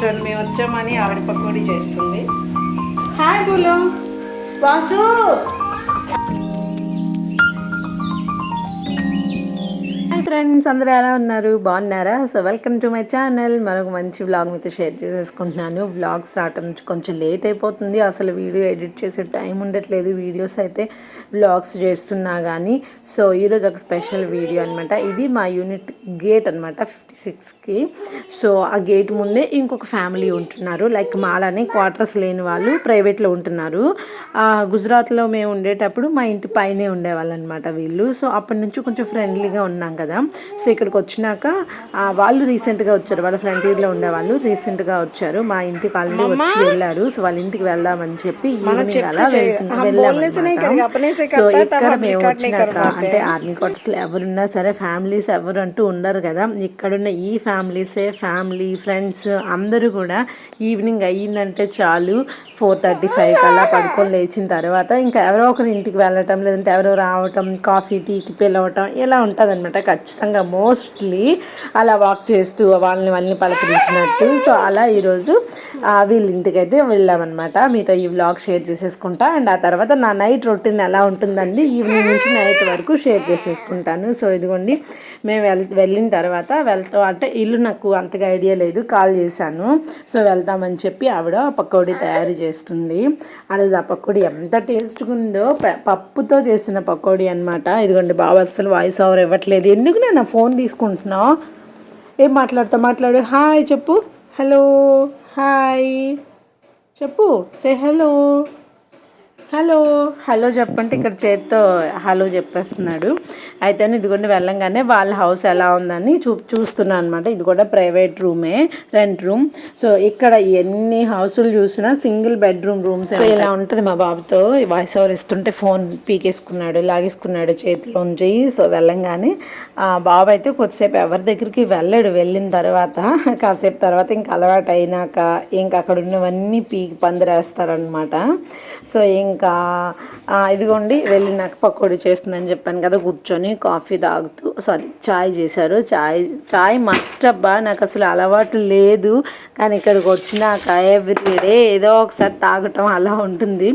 కూర్చొని మేము వచ్చామని ఆవిడ పకోడీ చేస్తుంది. హాయ్ బులు వాసు ఫ్రెండ్స్ అందరూ ఎలా ఉన్నారు? బాగున్నారా? So welcome to my channel మరొక మంచి వ్లాగ్ మీతో షేర్ చేసేసుకుంటున్నాను. వ్లాగ్స్ రావటం కొంచెం లేట్ అయిపోతుంది. అసలు వీడియో ఎడిట్ చేసే టైం ఉండట్లేదు. వీడియోస్ అయితే వ్లాగ్స్ చేస్తున్నా కానీ సో ఈరోజు ఒక స్పెషల్ వీడియో అనమాట ఇది మా యూనిట్ గేట్ అనమాట ఫిఫ్టీ సిక్స్కి సో ఆ గేట్ ముందే ఇంకొక ఫ్యామిలీ ఉంటున్నారు. లైక్ మాలానే క్వార్టర్స్ లేని వాళ్ళు ప్రైవేట్లో ఉంటున్నారు. గుజరాత్లో మేము ఉండేటప్పుడు మా ఇంటి పైనే ఉండేవాళ్ళు అనమాట వీళ్ళు. సో అప్పటి నుంచి కొంచెం ఫ్రెండ్లీగా ఉన్నాం కదా. సో ఇక్కడికి వచ్చినాక వాళ్ళు రీసెంట్గా వచ్చారు. వాళ్ళ ఫ్రంట్ ఇయర్లో ఉండేవాళ్ళు రీసెంట్గా వచ్చారు. మా ఇంటికి ఆల్రెడీ వచ్చి వెళ్ళారు. సో వాళ్ళ ఇంటికి వెళ్దామని చెప్పి ఈవినింగ్ అలా వెళ్తున్నా వెళ్ళామన్నమాట. సో ఇక్కడ మేము వచ్చినాక అంటే ఆర్మీ క్వార్టర్స్లో ఎవరున్నా సరే ఫ్యామిలీస్ ఎవరు అంటూ ఉండరు కదా. ఇక్కడున్న ఈ ఫ్యామిలీసే ఫ్యామిలీ ఫ్రెండ్స్ అందరూ కూడా ఈవినింగ్ అయ్యిందంటే చాలు. ఫోర్ థర్టీ ఫైవ్ కల్లా పడుకొని లేచిన తర్వాత ఇంకా ఎవరో ఒకరి ఇంటికి వెళ్ళటం లేదంటే ఎవరో రావటం కాఫీ టీకి పిలవటం ఇలా ఉంటుంది అనమాట ఖచ్చితంగా ఖచ్చితంగా మోస్ట్లీ అలా వాక్ చేస్తూ వాళ్ళని వాళ్ళని పలకరించినట్టు. సో అలా ఈరోజు వీళ్ళ ఇంటికైతే వెళ్ళామన్నమాట. మీతో ఈ వ్లాగ్ షేర్ చేసేసుకుంటా. అండ్ ఆ తర్వాత నా నైట్ రొటీన్ ఎలా ఉంటుందండి ఈవినింగ్ నుంచి నైట్ వరకు షేర్ చేసేసుకుంటాను. సో ఇదిగోండి మేము వెళ్ వెళ్ళిన తర్వాత వెళ్తాం అంటే ఇల్లు నాకు అంతగా ఐడియా లేదు కాల్ చేశాను. సో వెళ్తామని చెప్పి ఆవిడ పకోడీ తయారు చేస్తుంది. ఆ రోజు ఆ పకోడీ ఎంత టేస్ట్గా ఉందో పప్పుతో చేసిన పకోడీ అనమాట ఇదిగోండి బాబు అస్సలు వాయిస్ ఓవర్ ఇవ్వట్లేదు. ఎందుకు నేను నా ఫోన్ తీసుకుంటున్నావు? ఏం మాట్లాడతా? మాట్లాడు. హాయ్ చెప్పు. హలో. హాయ్. చెప్పు. Say hello. హలో హలో చెప్పంటే ఇక్కడ చేత్తో హలో చెప్పేస్తున్నాడు. అయితే ఇదిగోండి వెళ్ళంగానే వాళ్ళ హౌస్ ఎలా ఉందని చూ చూస్తున్నాను అనమాట ఇది కూడా ప్రైవేట్ రూమే రెంట్ రూమ్. సో ఇక్కడ ఎన్ని హౌసులు చూసినా సింగిల్ బెడ్రూమ్ రూమ్స్ ఇలా ఉంటుంది మా బాబుతో. వాయిస్ ఓవర్ ఇస్తుంటే ఫోన్ పీకేసుకున్నాడు లాగేసుకున్నాడు చేతిలోంచి సో వెళ్ళంగానే ఆ బాబు అయితే కొద్దిసేపు ఎవరి దగ్గరికి వెళ్ళాడు. వెళ్ళిన తర్వాత కాసేపు తర్వాత ఇంకా అలవాటు అయినాక ఇంకా అక్కడ ఉన్నవన్నీ పీకి పందిరేస్తారనమాట సో ఇంకా ఇంకా ఇదిగోండి వెళ్ళినాక పకోడీ చేస్తుందని చెప్పాను కదా కూర్చొని కాఫీ తాగుతూ సారీ చాయ్ చేశారు. చాయ్ చాయ్ మస్ట్ అబ్బా నాకు అసలు అలవాటు లేదు. కానీ ఇక్కడికి వచ్చినాక ఎవ్రీడే ఏదో ఒకసారి తాగటం అలా ఉంటుంది.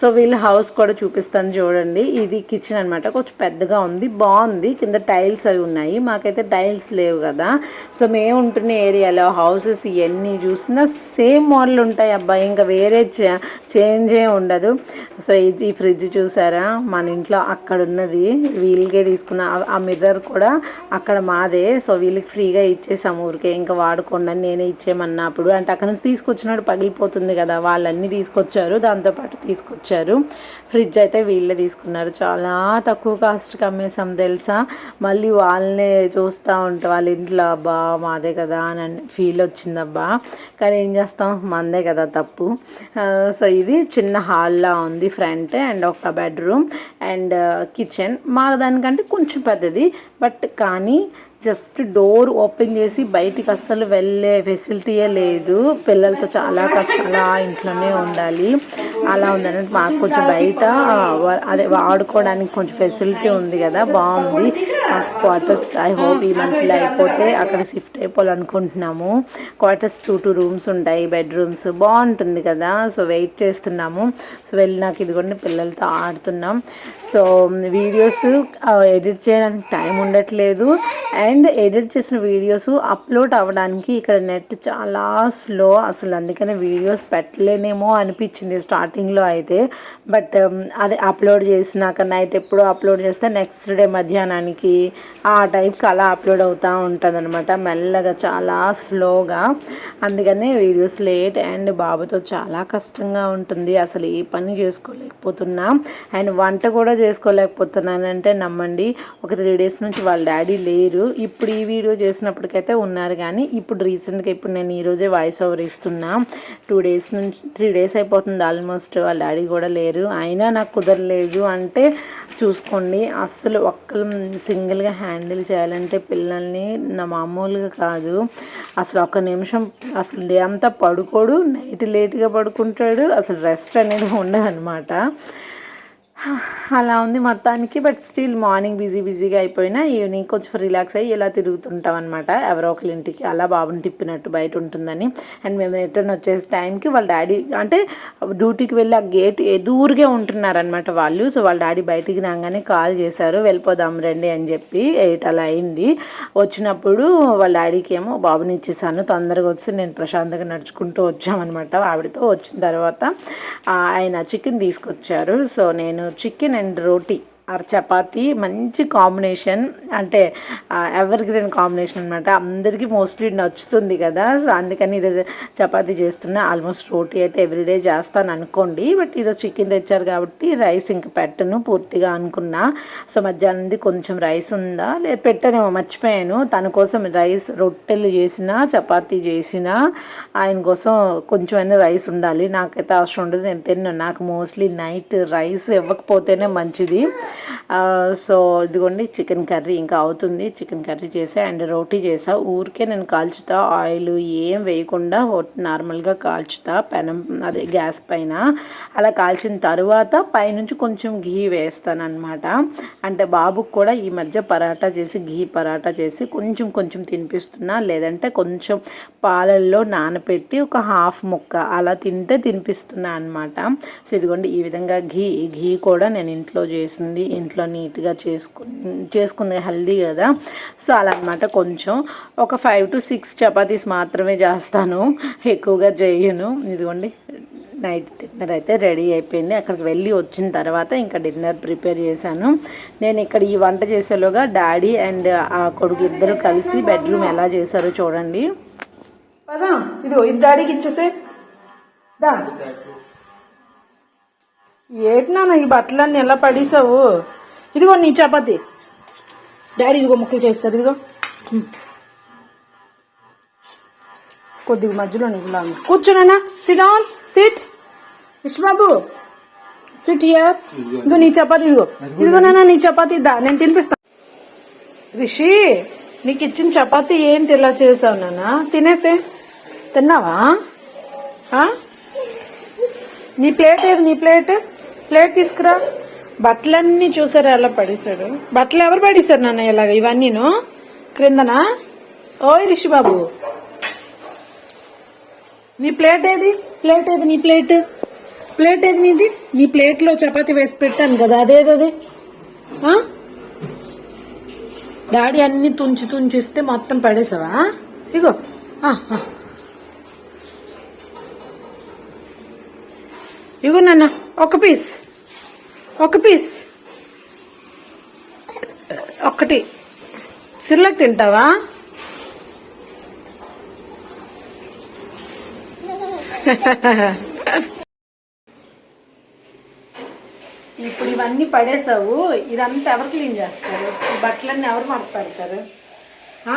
సో వీళ్ళ హౌస్ కూడా చూపిస్తాను చూడండి. ఇది కిచెన్ అనమాట కొంచెం పెద్దగా ఉంది బాగుంది. కింద టైల్స్ అవి ఉన్నాయి. మాకైతే టైల్స్ లేవు కదా. సో మేము ఉంటున్న ఏరియాలో హౌసెస్ ఇవన్నీ చూసినా సేమ్ మోడల్ ఉంటాయి అబ్బాయి ఇంకా వేరే చేంజ్ ఏ ఉండదు. సో ఇది ఈ ఫ్రిడ్జ్ చూసారా? మన ఇంట్లో అక్కడ ఉన్నది వీళ్ళకే తీసుకున్న ఆ- మిర్రర్ కూడా అక్కడ మాదే. సో వీళ్ళకి ఫ్రీగా ఇచ్చేసాము ఊరికే. ఇంకా వాడుకోండి అని నేనే ఇచ్చేయమన్నప్పుడు. అంటే అక్కడ నుంచి తీసుకొచ్చినప్పుడు పగిలిపోతుంది కదా. వాళ్ళన్నీ తీసుకొచ్చారు. దాంతోపాటు తీసుకొచ్చారు. ఫ్రిడ్జ్ అయితే వీళ్ళే తీసుకున్నారు. చాలా తక్కువ కాస్ట్కి అమ్మేసాం తెలుసా? మళ్ళీ వాళ్ళనే చూస్తూ ఉంటాం వాళ్ళ ఇంట్లో అబ్బా మాదే కదా అని ఫీల్ వచ్చిందబ్బా. కానీ ఏం చేస్తాం? మందే కదా తప్పు. సో ఇది చిన్న హాల్లా ఉంది. ఫ్రంట్ అండ్ ఒక బెడ్రూమ్ అండ్ కిచెన్. మా దానికంటే కొంచెం పెద్దది. బట్ కానీ జస్ట్ డోర్ ఓపెన్ చేసి బయటికి అస్సలు వెళ్ళే ఫెసిలిటీయే లేదు. పిల్లలతో చాలా కష్టంగా ఇంట్లోనే ఉండాలి. అలా ఉందని మాకు కొంచెం బయట అదే ఆడుకోవడానికి కొంచెం ఫెసిలిటీ ఉంది కదా బాగుంది. క్వార్టర్స్ ఐ హోప్ ఈ మంత్లో అయిపోతే అక్కడ షిఫ్ట్ అయిపోవాలనుకుంటున్నాము. క్వార్టర్స్ టూ టూ రూమ్స్ ఉంటాయి బెడ్రూమ్స్ బాగుంటుంది కదా. సో వెయిట్ చేస్తున్నాము. సో వెళ్ళినాక ఇదిగోండి పిల్లలతో ఆడుతున్నాం. సో వీడియోస్ ఎడిట్ చేయడానికి టైం ఉండట్లేదు. అండ్ ఎడిట్ చేసిన వీడియోస్ అప్లోడ్ అవ్వడానికి ఇక్కడ నెట్ చాలా స్లో అసలు. అందుకనే వీడియోస్ పెట్టలేనేమో అనిపించింది స్టార్టింగ్లో అయితే. బట్ um, అది అప్లోడ్ చేసినాక నైట్ ఎప్పుడో అప్లోడ్ చేస్తే నెక్స్ట్ డే మధ్యాహ్నానికి ఆ టైప్కి అలా అప్లోడ్ అవుతూ ఉంటుంది అనమాట మెల్లగా చాలా స్లోగా. అందుకనే వీడియోస్ లేట్ అండ్ బాబుతో చాలా కష్టంగా ఉంటుంది. అసలు ఏ పని చేసుకోలేకపోతున్నా. అండ్ వంట కూడా చేసుకోలేకపోతున్నానంటే నమ్మండి. ఒక త్రీ డేస్ నుంచి వాళ్ళ డాడీ లేరు. ఇప్పుడు ఈ వీడియో చేసినప్పటికైతే ఉన్నారు కానీ ఇప్పుడు రీసెంట్గా ఇప్పుడు నేను ఈరోజే వాయిస్ ఓవర్ ఇస్తున్నా. టూ డేస్ నుంచి త్రీ డేస్ అయిపోతుంది ఆల్మోస్ట్. వాళ్ళ డాడీ కూడా లేరు. అయినా నాకు కుదరలేదు అంటే చూసుకోండి. అస్సలు ఒక్కరు సింగిల్గా హ్యాండిల్ చేయాలంటే పిల్లల్ని నా మామూలుగా కాదు. అసలు ఒక్క నిమిషం అసలు డే అంతా పడుకోడు. నైట్ లేట్గా పడుకుంటాడు. అసలు రెస్ట్ అనేది ఉండదు అలా ఉంది మొత్తానికి బట్ స్టిల్ మార్నింగ్ బిజీ బిజీగా అయిపోయినా ఈవినింగ్ కొంచెం రిలాక్స్ అయ్యి ఇలా తిరుగుతుంటాం అనమాట ఎవరో ఒకరి ఇంటికి అలా బాబుని తిప్పినట్టు బయట ఉంటుందని. అండ్ మేము రిటర్న్ వచ్చేసి టైంకి వాళ్ళ డాడీ అంటే డ్యూటీకి వెళ్ళి ఆ గేట్ ఎదురుగా ఉంటున్నారనమాట వాళ్ళు. సో వాళ్ళ డాడీ బయటికి రాగానే కాల్ చేశారు వెళ్ళిపోదాం రండి అని చెప్పి ఎయిట్ అలా అయింది. వచ్చినప్పుడు వాళ్ళ డాడీకి ఏమో బాబుని ఇచ్చేసాను తొందరగా వచ్చి నేను ప్రశాంతంగా నడుచుకుంటూ వచ్చామన్నమాట ఆవిడతో. వచ్చిన తర్వాత ఆయన చికెన్ తీసుకొచ్చారు. సో నేను chicken and roti or chapati మంచి కాంబినేషన్ అంటే ఎవర్ గ్రీన్ కాంబినేషన్ అనమాట అందరికీ మోస్ట్లీ నచ్చుతుంది కదా. సో అందుకని ఈరోజు చపాతీ చేస్తున్నా. ఆల్మోస్ట్ రోటీ అయితే ఎవ్రీడే చేస్తాను అనుకోండి. బట్ ఈరోజు చికెన్ తెచ్చారు కాబట్టి రైస్ ఇంక పెట్టను పూర్తిగా అనుకున్నా. సో మధ్యాహ్నంది కొంచెం రైస్ ఉందా? లేదు పెట్టనేమో మర్చిపోయాను. తన కోసం రైస్ రొట్టెలు చేసిన చపాతీ చేసిన ఆయన కోసం కొంచెమైనా రైస్ ఉండాలి. నాకైతే అవసరం ఉండదు. నేను తిన్నాను నాకు మోస్ట్లీ నైట్ రైస్ ఇవ్వకపోతేనే మంచిది. సో ఇదిగోండి చికెన్ కర్రీ ఇంకా అవుతుంది. చికెన్ కర్రీ చేసా అండ్ రోటీ చేసా. ఊరికే నేను కాల్చుతా. ఆయిల్ ఏం వేయకుండా నార్మల్గా కాల్చుతా. పెనం అదే గ్యాస్ పైన. అలా కాల్చిన తర్వాత పైనుంచి కొంచెం ఘీ వేస్తాను అనమాట అంటే బాబుకు కూడా ఈ మధ్య పరాటా చేసి ఘీ పరాటా చేసి కొంచెం కొంచెం తినిపిస్తున్నా. లేదంటే కొంచెం పాలల్లో నానబెట్టి ఒక హాఫ్ ముక్క అలా తింటే తినిపిస్తున్నా అనమాట సో ఇదిగోండి ఈ విధంగా ఘీ ఘీ కూడా నేను ఇంట్లో చేసింది. ఇంట్లో నీట్గా చేసుకు చేసుకుంది హెల్దీ కదా. సో అలా అనమాట కొంచెం. ఒక ఫైవ్ టు సిక్స్ చపాతీస్ మాత్రమే చేస్తాను. ఎక్కువగా చేయను ఇదిగోండి నైట్ డిన్నర్ అయితే రెడీ అయిపోయింది. అక్కడికి వెళ్ళి వచ్చిన తర్వాత ఇంకా డిన్నర్ ప్రిపేర్ చేశాను. నేను ఇక్కడ ఈ వంట చేసేలోగా డాడీ అండ్ ఆ కొడుకు ఇద్దరు కలిసి బెడ్రూమ్ ఎలా చేశారో చూడండి. పదా ఇదిగో ఇది డాడీకి ఇచ్చేసే. దా. ఏటి నాన్న ఈ బట్టలన్నీ ఎలా పడేసావు? ఇదిగో నీ చపాతి. డాడీ ఇదిగో ముక్కలు చేస్తారు ఇదిగో. కొద్దిగా మధ్యలో నీకు లాగు. కూర్చోనన్నా సిట్ ఆన్ సిట్ బాబు సిట్ హియర్ ఇదిగో. నీ చపాతి ఇదిగో. ఇదిగో నాన్న నీ చపాతి దా నేను తినిపిస్తాను రిషి నీకు ఇచ్చిన చపాతి ఏంటి ఇలా చేసావు నాన్న? తినేసే. తిన్నావా? నీ ప్లేట్ ఏది? నీ ప్లేట్? ప్లేట్ తీసుకురా. బట్టలన్నీ చూసారా ఎలా పడేశాడు? బట్టలు ఎవరు పడేశారు నాన్న ఇలాగ? ఇవన్నీను? క్రిందనా? ఓయ్ రిషి బాబు నీ ప్లేట్ ఏది? ప్లేట్ ఏది నీ ప్లేట్? ప్లేట్ ఏది నీది? నీ ప్లేట్లో చపాతి వేసి పెట్టాను కదా అదేదది ఆ? డాడీ అన్ని తుంచి తుంచిస్తే మొత్తం పడేసావా? ఇగో. ఇగో నాన్న ఒక పీస్. ఒక పీస్. ఒకటి. సిర్లకు తింటావా? ఇప్పుడు ఇవన్నీ పడేసావు. ఇదంతా ఎవరు క్లీన్ చేస్తారు? బట్టలన్నీ ఎవరు మాకు పెడతారు ఆ?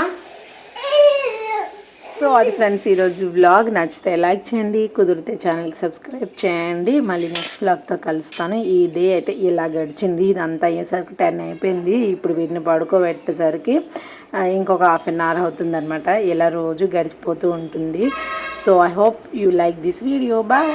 సో అది ఫ్రెండ్స్ ఈరోజు వ్లాగ్ నచ్చితే లైక్ చేయండి కుదిరితే ఛానల్కి సబ్స్క్రైబ్ చేయండి. మళ్ళీ నెక్స్ట్ వ్లాగ్తో కలుస్తాను. ఈ డే అయితే ఇలా గడిచింది. ఇదంతా అయ్యేసరికి టెన్ అయిపోయింది. ఇప్పుడు వీటిని పడుకోబెట్టేసరికి ఇంకొక హాఫ్ అన్ అవర్ అవుతుందనమాట ఇలా రోజు గడిచిపోతూ ఉంటుంది. So I hope you like this video bye